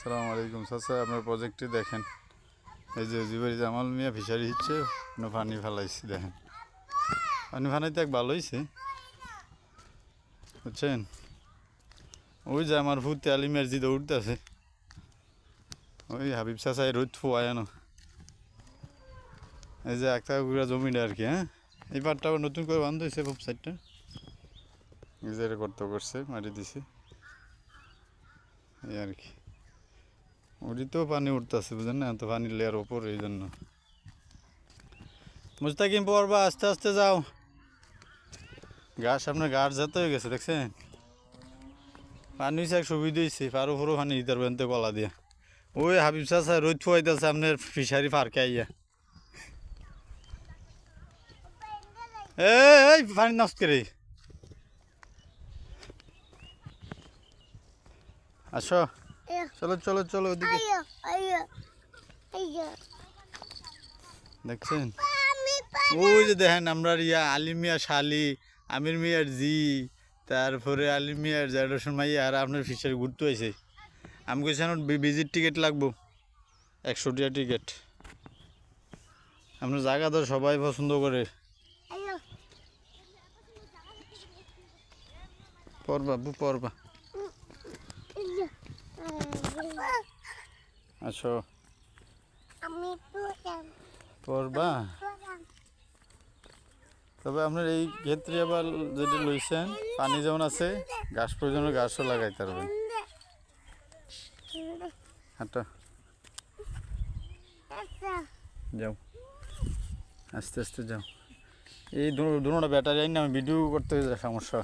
সালাম আলাইকুম। চাচা আপনার প্রজেক্টটি দেখেন। এই যে জিবারি জামাল মিয়া ফিশারি হচ্ছে পানি ফেলাইছি, দেখেন। পানি ফানাইতে এক ভালো হয়েছে বুঝছেন? ওই যে আমার ভূত আলিমের জি দৌড়তে আছে ওই হাবিব চাচাই রোদ ফোয়ায় না এই যে একটা গুড়া জমিটা আর কি হ্যাঁ? এই পাটটা আবার নতুন করে বান্ধ হয়েছে সাইডটা। এই যে করতে করছে মারি দিছে। এই আর কি। ওদিতেও পানি উঠতেছে বুঝেন না? তো পানি লেয়ার ওপর এই জন্য। মুস্তাকিম পড়বা আস্তে আস্তে যাও। গাছ আপনার গাছ যেতে হয়ে গেছে দেখছেন? পানি হয়েছে এক সুবিধা হয়েছে পারো পুরো পানি দিতে পারবেন তো গলা দিয়া। ওই হাবিব চাষা রোদ ফুয়াইতেছে আপনার ফিশারি পার্কে আইয়া। এই, পানি নষ্ট করে। আসো। চলো চলো চলো ওদিকে. দেখছেন? ওই যে দেখেন আমরা ইয়া আলিম মিয়া শালি আমির মিয়ার জি তারপরে আলিম মিয়ার জেনারেশন মাই আর আপনার ফিশারি ঘুরতে হয়েছে। আমি এখন ভিজিট টিকিট লাগবো একশো টিয়া টিকিট। আপনার জায়গা তো সবাই পছন্দ করে. পড়বা বু Ayo. আসো। pulang. পড়বা তবে আপনার এই ক্ষেত্রে আবার যেটা লইছেন পানি যেমন আছে গাছ প্রয়োজনে গাছও লাগাইতে পারবেন। হাঁটা। যাও। আস্তে আস্তে যাও। এই দুটা ব্যাটারি আইন আমি ভিডিও করতে সমস্যা।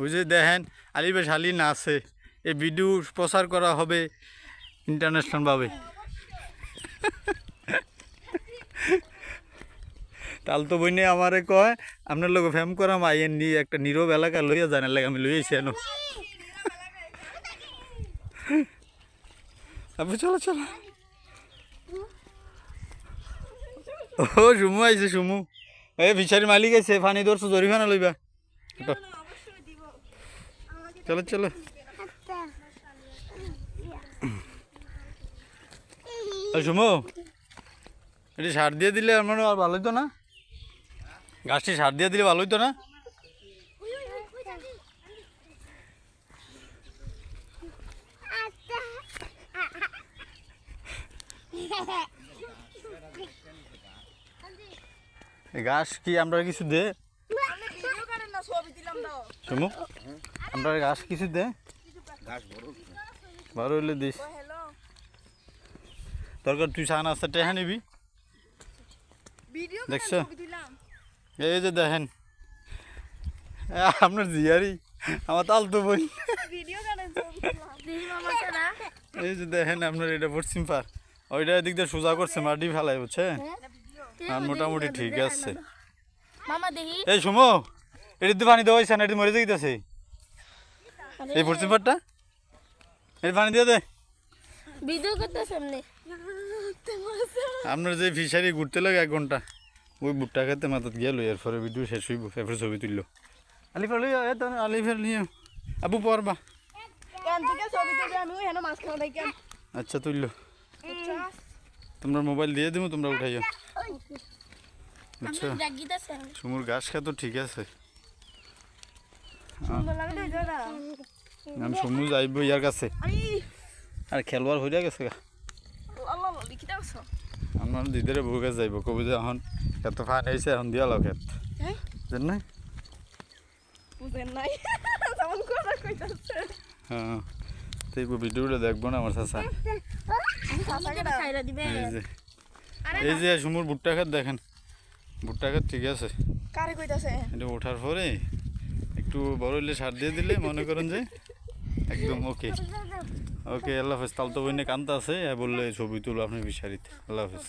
ওই যে দেখেন আলিবেশ আলী না আছে। এই ভিডিও প্রচার করা হবে ইন্টারন্যাশনালভাবে তাল তো বইনে আমারে কয়, আপনার লোক ফেম করাম আইয়েন নি একটা নীরব এলাকা লইয়া জানার লাগে আমি লইয়াছি এনো আপনি চলো চলো। ও, সুমু আইছে, সুমু। এ ফিশারি মালিক আছে পানি ধরছো, জরিমানা লইবা। চলো চলো। সুমু এটি সার দিয়ে দিলে আমার আর ভালো হইতো না? গাছটি সার দিয়ে দিলে ভালো হইতো না? এই গাছ কি আমরা কিছু দে? ভিডিও করেন না ছবি দিলাম দাও। সুমু? আমরা গাছ কিছু দে বড় হইলে দিস দরকার তুই চা নাস্তা টেহা নিবি দেখছ? এই যে দেখেন আপনার জিয়ারি আমার তাল তো বই এই যে দেখেন আপনার এটা পশ্চিম পার ওইটা এদিক দিয়ে সোজা করছে মাটি ফেলাই বুঝছে আর মোটামুটি ঠিক আছে এই সুমো এটি তো পানি দেওয়া হয়েছে না এটি মরে যেতেছে এই পশ্চিম পারটা এই পানি দিয়ে দে। ভিডিও করতে সামনে আপনার যে ফিশারি ঘুরতে লাগে এক ঘণ্টা ওই বুটটা খেতে মাথাত গেল এরপরে ভিডিও শেষ হইব এরপরে ছবি তুললো। আলিফার এ তো আলিফার নিয়ে। আবু পড়বা কেন থেকে ছবি তুলবে আমি ওই হেন মাছ খাওয়া নাই কেন আচ্ছা। তুললো তোমরা মোবাইল দিয়ে দিব তোমরা উঠাইও। বুঝছ জাগিতেছে সুমুর ঘাস খা তো ঠিক আছে সুন্দর লাগে না এটা আমি সুমু যাইব ইয়ার কাছে। আর খেলবার হইয়া গেছে আমার দিদিরে বউ কাছে যাইব কবি যে এখন এত ফান হয়েছে এখন দিয়া খেত। হ্যাঁ জান বুঝেন নাই। হ্যাঁ ভিডিওটা দেখব না আমার চাষা এই যে। এই যে সুমুর ভুট্টা খাত দেখেন। ভুট্টা খাত ঠিক আছে। এটা ওঠার পরে একটু বড় হইলে সার দিয়ে দিলে মনে করেন যে একদম ওকে ওকে আল্লাহ হাফেজ তাল তো বইনে কান্তা আছে বললে ছবি তুলো আপনি বিশারিত আল্লাহ হাফেজ।